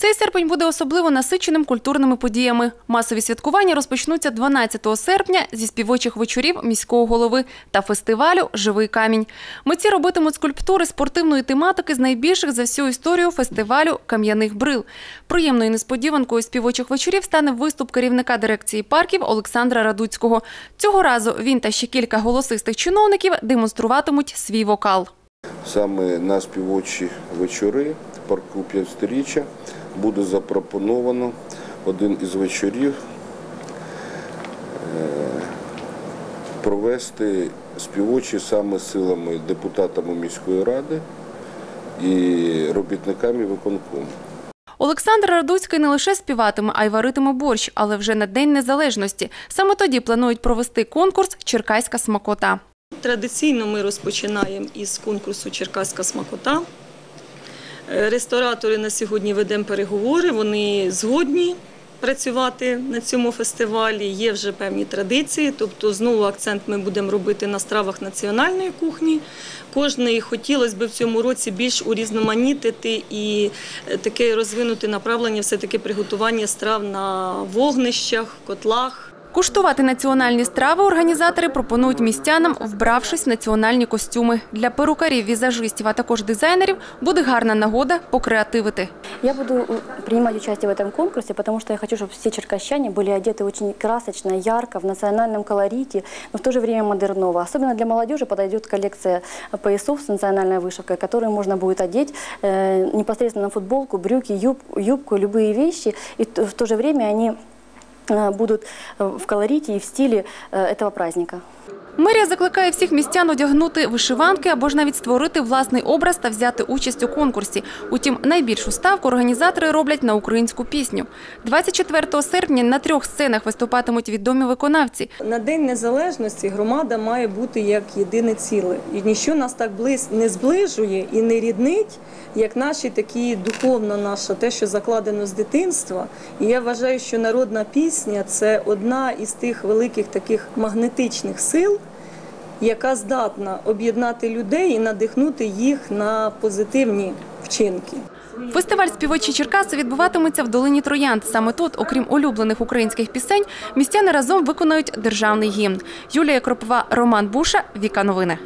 Цей серпень буде особливо насиченим культурними подіями. Масові святкування розпочнуться 12 серпня зі співочих вечорів міського голови та фестивалю Живий камінь. Митці робитимуть скульптури спортивної тематики з найбільших за всю історію фестивалю кам'яних брил. Приємною несподіванкою співочих вечорів стане виступ керівника дирекції парків Олександра Радуцького. Цього разу він та ще кілька голосистих чиновників демонструватимуть свій вокал. Саме на співочі вечори парку 500-річчя буде запропоновано один із вечорів е, провести співочі саме силами депутатами міської ради і робітниками виконкому. Олександр Радуцький не лише співатиме, а й варитиме борщ, але вже на День Незалежності. Саме тоді планують провести конкурс Черкаська смакота. Традиційно ми розпочинаємо із конкурсу Черкаська смакота. Е, Ресторатори на сьогодні ведемо переговори, вони згодні працювати на цьому фестивалі. Є вже певні традиції, тобто знову акцент ми будемо робити на стравах національної кухні. Кожний хотілося б в цьому році більш урізноманітити і е, таке розвинути направлення все-таки приготування страв на вогнищах, котлах. Куштувати національні страви організатори пропонують містянам, вбравшись в національні костюми. Для перукарів, візажистів, а також дизайнерів буде гарна нагода покреативити. Я буду э, принимать участие в этом конкурсе, потому что я хочу, чтобы все черкащане были одеты очень красочно, ярко, в национальном колорите, но в то же время модерново. Особенно для молодежи подойдет коллекция поясов с национальной вышивкой, которые можно будет одеть э, непосредственно на футболку, брюки, юб- юбку, любые вещи. И т- в то же время они э, будут э, в колорите и в стиле э, этого праздника. Мерія закликає всіх містян одягнути вишиванки або ж навіть створити власний образ та взяти участь у конкурсі. Утім, найбільшу ставку організатори роблять на українську пісню. 24 серпня на трьох сценах виступатимуть відомі виконавці. На День Незалежності громада має бути як єдине ціле. І ніщо нас так близь не зближує і не ріднить, як наші такі духовно наша, те, що закладено з дитинства. І я вважаю, що народна пісня це одна із тих великих таких магнетичних сил, яка здатна об'єднати людей і надихнути їх на позитивні вчинки. Фестиваль співочі Черкаси відбуватиметься в долині Троянд. Саме тут, окрім улюблених українських пісень, містяни разом виконають державний гімн. Юлія Кропова, Роман Буша, Віка Новини.